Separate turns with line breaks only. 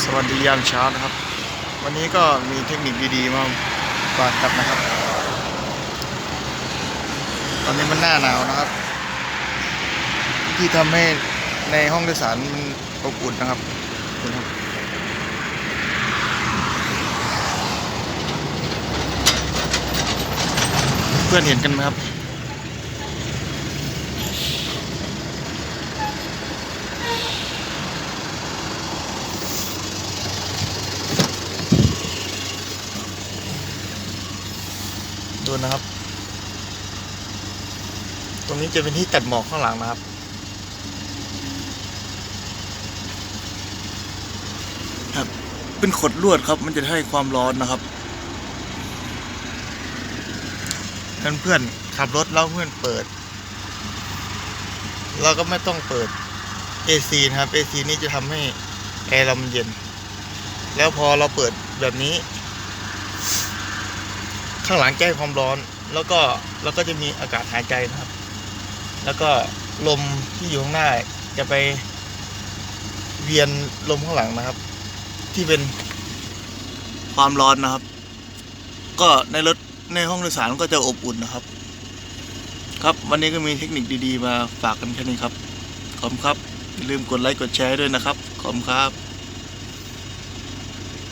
สวัสดียามเช้านะครับ วันนี้ก็มีเทคนิคดีๆมาฝากกันนะครับ ตอนนี้มันหน้าหนาวนะครับ ที่ทำให้ในห้องโดยสารมันอบอุ่นนะครับดูนะครับเพื่อนเห็นกันไหมครับ ดูนะครับ ตรงนี้จะเป็นที่ตัดหมอกข้างหลังนะครับ ครับ เป็นขดลวดครับ มันจะให้ความร้อนนะครับเพื่อนเพื่อนๆขับรถแล้วเพื่อนเปิด เราก็ไม่ต้องเปิด AC นะครับ AC นี่จะทำให้แอร์เรามันเย็น แล้วพอเราเปิดแบบนี้ ข้างหลังแก้ความร้อน แล้วก็แล้วก็จะมีอากาศหายใจนะครับ แล้วก็ลมที่อยู่ข้างหน้าจะไปเวียนลมข้างหลังนะครับ ที่เป็นความร้อนนะครับ ก็ในรถในห้องโดยสารก็จะอบอุ่นนะครับ ครับวันนี้ก็มีเทคนิคดีๆ มาฝากกันแค่นี้ครับขอบคุณครับอย่าลืมกดไลค์กดแชร์ด้วยนะครับขอบคุณครับ